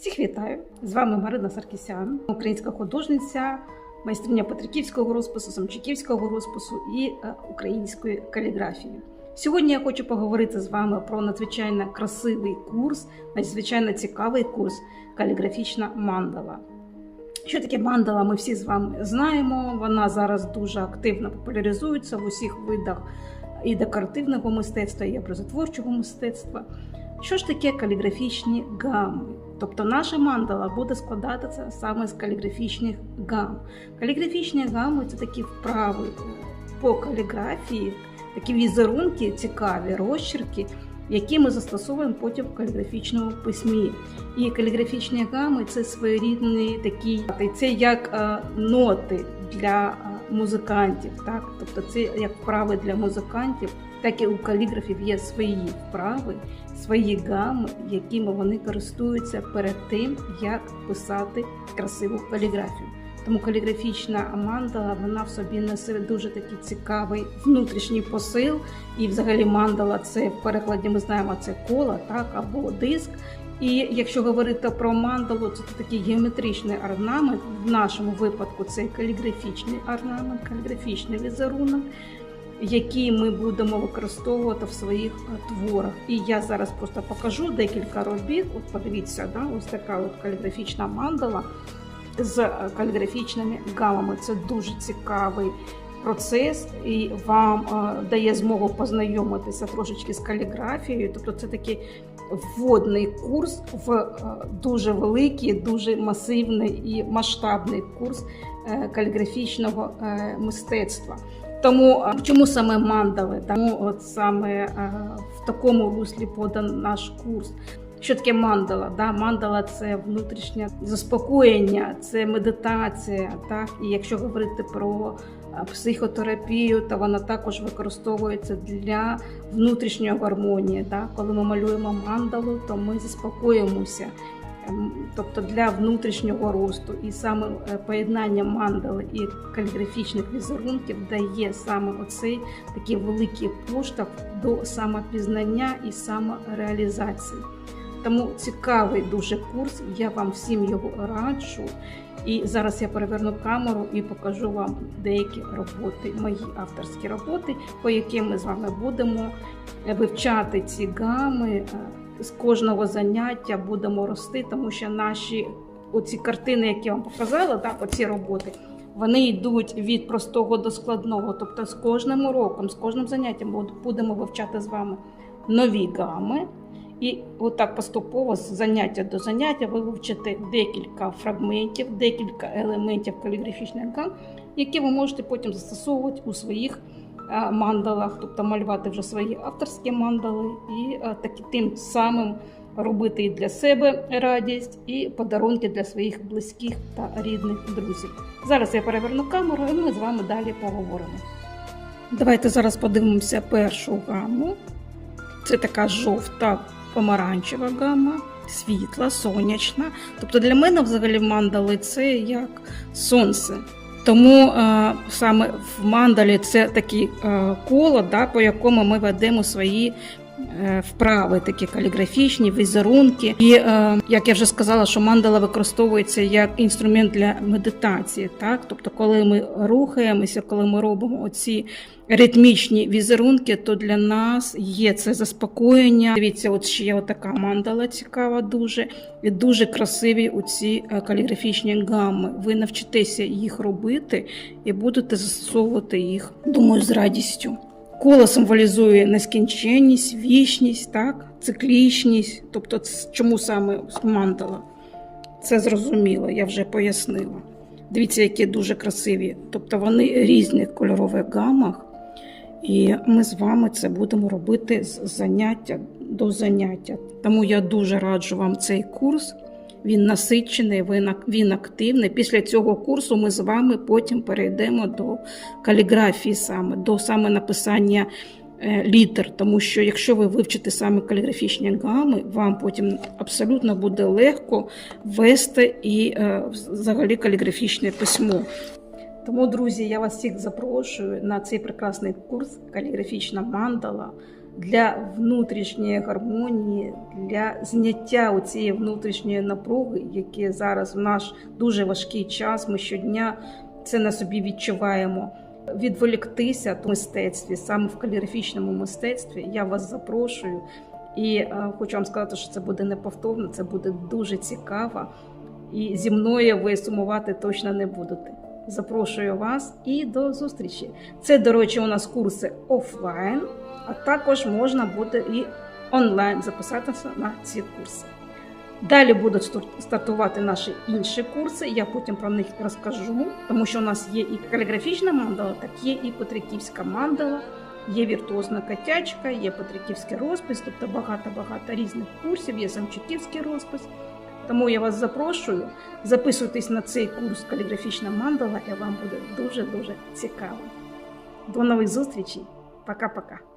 Всіх вітаю! З вами Марина Саркісян, українська художниця, майстриня Петриківського розпису, Самчиківського розпису і е, української каліграфії. Сьогодні я хочу поговорити з вами про надзвичайно красивий курс, надзвичайно цікавий курс каліграфічна мандала. Що таке мандала, ми всі з вами знаємо. Вона зараз дуже активно популяризується в усіх видах і декоративного мистецтва, і образотворчого мистецтва. Що ж таке каліграфічні гами? Тобто наша мандала буде складатися саме з каліграфічних гам. Каліграфічні гами це такі вправи по каліграфії, такі візерунки, цікаві розчерки, які ми застосовуємо потім в каліграфічному письмі. І каліграфічні гами це своєрідний такий, це як е, ноти для е, музикантів. Так? Тобто це як вправи для музикантів, так і у каліграфів є свої вправи, свої гами, якими вони користуються перед тим, як писати красиву каліграфію. Тому каліграфічна мандала вона в собі несе дуже такий цікавий внутрішній посил. І взагалі мандала це в перекладі ми знаємо це коло, так або диск. І якщо говорити про мандалу, це такий геометричний орнамент. В нашому випадку це каліграфічний орнамент, каліграфічний візерунок, який ми будемо використовувати в своїх е, творах. І я зараз просто покажу декілька робіт. От подивіться, да, ось така от каліграфічна мандала з е, каліграфічними гамами. Це дуже цікавий процес і вам е, дає змогу познайомитися трошечки з каліграфією. Тобто, це такий вводний курс в е, дуже великий, дуже масивний і масштабний курс е, каліграфічного е, мистецтва. Тому чому саме мандали? Тому от саме в такому руслі подан наш курс. Що таке мандала? Да? Мандала це внутрішнє заспокоєння, це медитація. Так? І якщо говорити про психотерапію, то вона також використовується для внутрішньої гармонії. Так? Коли ми малюємо мандалу, то ми заспокоїмося. Тобто для внутрішнього росту і саме е, поєднання мандали і каліграфічних візерунків дає саме оцей такий великий поштовх до самопізнання і самореалізації. Тому цікавий дуже курс. Я вам всім його раджу. І зараз я переверну камеру і покажу вам деякі роботи, мої авторські роботи, по яким ми з вами будемо вивчати ці гами. З кожного заняття будемо рости, тому що наші оці картини, які я вам показала, так, оці роботи, вони йдуть від простого до складного. Тобто з кожним уроком, з кожним заняттям будемо вивчати з вами нові гами. І отак поступово з заняття до заняття ви вивчите декілька фрагментів, декілька елементів каліграфічних гам, які ви можете потім застосовувати у своїх мандалах, тобто малювати вже свої авторські мандали, і е, таки тим самим робити і для себе радість, і подарунки для своїх близьких та рідних друзів. Зараз я переверну камеру, і ми з вами далі поговоримо. Давайте зараз подивимося першу гаму. Це така жовта помаранчева гама, світла, сонячна. Тобто для мене взагалі мандали це як сонце. Тому е, саме в мандалі це такі е, коло, да, по якому ми ведемо свої вправи, такі каліграфічні, візерунки. І е, як я вже сказала, що мандала використовується як інструмент для медитації. Так? Тобто, коли ми рухаємося, коли ми робимо оці ритмічні візерунки, то для нас є це заспокоєння. Дивіться, от ще є така мандала цікава, дуже і дуже красиві оці е, каліграфічні гами. Ви навчитеся їх робити і будете застосовувати їх, думаю, з радістю. Коло символізує нескінченність, вічність, так, циклічність. Тобто, чому саме мандала? Це зрозуміло, я вже пояснила. Дивіться, які дуже красиві. Тобто вони різних кольорових гамах. І ми з вами це будемо робити з заняття до заняття. Тому я дуже раджу вам цей курс. Він насичений, він активний. Після цього курсу ми з вами потім перейдемо до каліграфії саме, до саме написання е, літер. Тому що якщо ви вивчите саме каліграфічні гами, вам потім абсолютно буде легко вести і е, взагалі каліграфічне письмо. Тому, друзі, я вас всіх запрошую на цей прекрасний курс каліграфічна мандала для внутрішньої гармонії, для зняття цієї внутрішньої напруги, яке зараз в наш дуже важкий час. Ми щодня це на собі відчуваємо. Відволіктися в мистецтві, саме в каліграфічному мистецтві. Я вас запрошую і е, хочу вам сказати, що це буде неповторно, це буде дуже цікаво. І зі мною ви сумувати точно не будете. Запрошую вас і до зустрічі. Це, до речі, у нас курси офлайн, а також можна буде і онлайн записатися на ці курси. Далі будуть стартувати наші інші курси. Я потім про них розкажу, тому що у нас є і каліграфічна мандала, так є і Петриківська мандала, є віртуозна котячка, є Петриківський розпис, тобто багато-багато різних курсів, є Самчуківський розпис. Тому я вас запрошую, записуйтесь на цей курс каліграфічна мандала, і вам буде дуже-дуже цікаво. До нових зустрічей. Пока-пока.